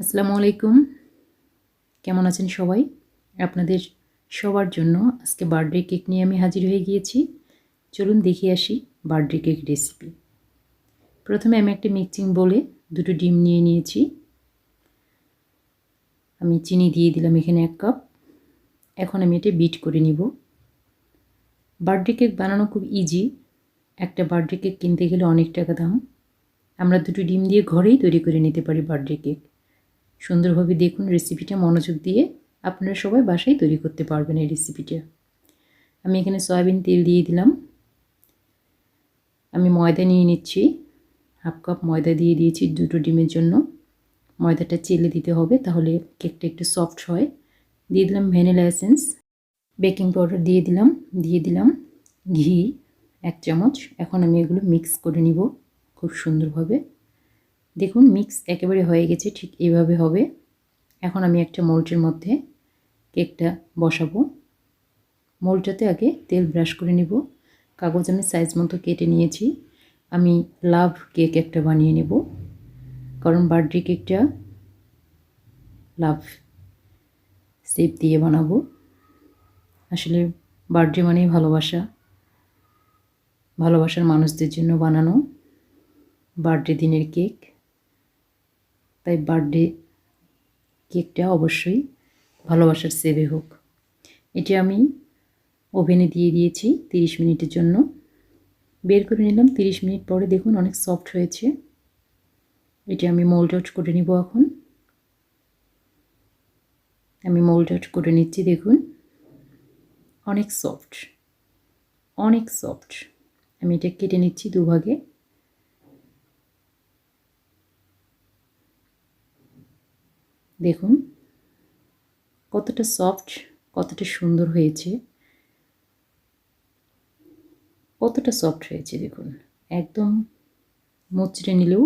আসসালামু আলাইকুম। কেমন আছেন সবাই? আপনাদের সবার জন্য আজকে বার্থডে কেক নিয়ে আমি হাজির হয়ে গিয়েছি। চলুন দেখে আসি বার্থডে কেক রেসিপি প্রথমে আমি একটা মিক্সিং বলে দুটো ডিম নিয়ে নিয়েছি। আমি চিনি দিয়ে দিলাম এখানে এক কাপ এখন আমি এটা বিট করে নিব। বার্থডে কেক বানানো খুব ইজি একটা বার্থডে কেক কিনতে গেলে অনেক টাকা দাম আমরা দুটো ডিম দিয়ে ঘরেই তৈরি করে নিতে পারি বার্থডে কেক সুন্দরভাবে দেখুন রেসিপিটা মনোযোগ দিয়ে আপনারা সবাই বাসায় তৈরি করতে পারবেন এই রেসিপিটা আমি এখানে সয়াবিন তেল দিয়ে দিলাম। আমি ময়দা নিয়ে নিচ্ছি। হাফ কাপ ময়দা দিয়ে দিয়েছি দুটো ডিমের জন্য। ময়দাটা চেলে দিতে হবে তাহলে কেকটা একটু সফট হয়। দিয়ে দিলাম ভ্যানিলা এসেন্স। বেকিং পাউডার দিয়ে দিলাম দিয়ে দিলাম ঘি এক চামচ। এখন আমি এগুলো মিক্স করে নিব খুব সুন্দরভাবে। দেখুন মিক্স একেবারে হয়ে গেছে, ঠিক এইভাবে হবে। এখন আমি একটা মোল্টের মধ্যে কেকটা বসাবো। মোল্ডটাতে আগে তেল ব্রাশ করে নিব। কাগজ আমি সাইজ মতো কেটে নিয়েছি। আমি লাভ কেক একটা বানিয়ে নেব। কারণ বার্থডে কেকটা লাভ সেপ দিয়ে বানাবো। আসলে বার্থডে মানেই ভালোবাসা। ভালোবাসার মানুষদের জন্য বানানো বার্থডে দিনের কেক। তাই বার্থডে কেকটা অবশ্যই ভালোবাসার সেবে হোক। এটা আমি ওভেনে দিয়ে দিয়েছি তিরিশ মিনিটের জন্য। বের করে নিলাম, তিরিশ মিনিট পরে দেখুন অনেক সফট হয়েছে। এটা আমি মোল্ড আউট করে নিব এখন। আমি মোল্ড আউট করে নিচ্ছি, দেখুন। অনেক সফট অনেক সফট আমি এটা কেটে নিচ্ছি দুভাগে। দেখুন, কতটা সফট কতটা সুন্দর হয়েছে। কতটা সফট হয়েছে দেখুন, একদম মুচড়ে নিলেও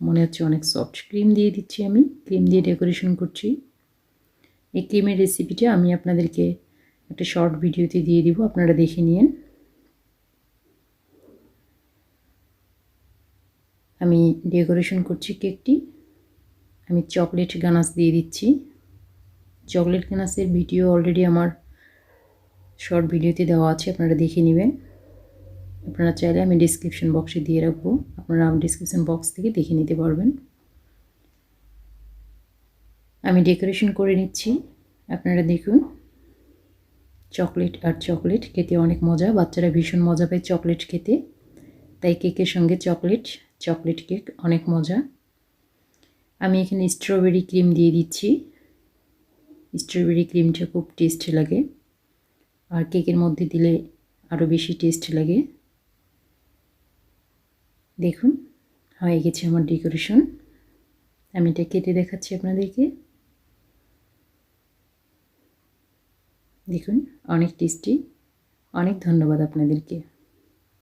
মনে হচ্ছে অনেক সফট ক্রিম দিয়ে দিচ্ছি আমি ক্রিম দিয়ে ডেকোরেশন করছি। এই ক্রিমের রেসিপিটা আমি আপনাদেরকে একটা শর্ট ভিডিওতে দিয়ে দিব, আপনারা দেখে নিন। আমি ডেকোরেশন করছি কেকটি আমি চকলেট গানাস দিয়ে দিচ্ছি। চকলেট গানাসের ভিডিও অলরেডি আমার শর্ট ভিডিওতে দেওয়া আছে, আপনারা দেখে নেবেন। আপনারা চাইলে আমি ডিসক্রিপশন বক্সে দিয়ে রাখব। আপনারা ডিসক্রিপশন বক্স থেকে দেখে নিতে পারবেন। আমি ডেকোরেশন করে নিচ্ছি। আপনারা দেখুন চকলেট আর চকলেট খেতে অনেক মজা। বাচ্চারা ভীষণ মজা পায় চকলেট খেতে। তাই কেকের সঙ্গে চকলেট চকলেট কেক অনেক মজা। আমি এখানে স্ট্রবেরি ক্রিম দিয়ে দিচ্ছি। স্ট্রবেরি ক্রিমটা খুব টেস্টি লাগে। আর কেকের মধ্যে দিলে আরও বেশি টেস্ট লাগে। দেখুন, হয়ে গেছে আমার ডেকোরেশন আমি এটা কেটে দেখাচ্ছি আপনাদেরকে। দেখুন, অনেক টেস্টি অনেক ধন্যবাদ আপনাদেরকে।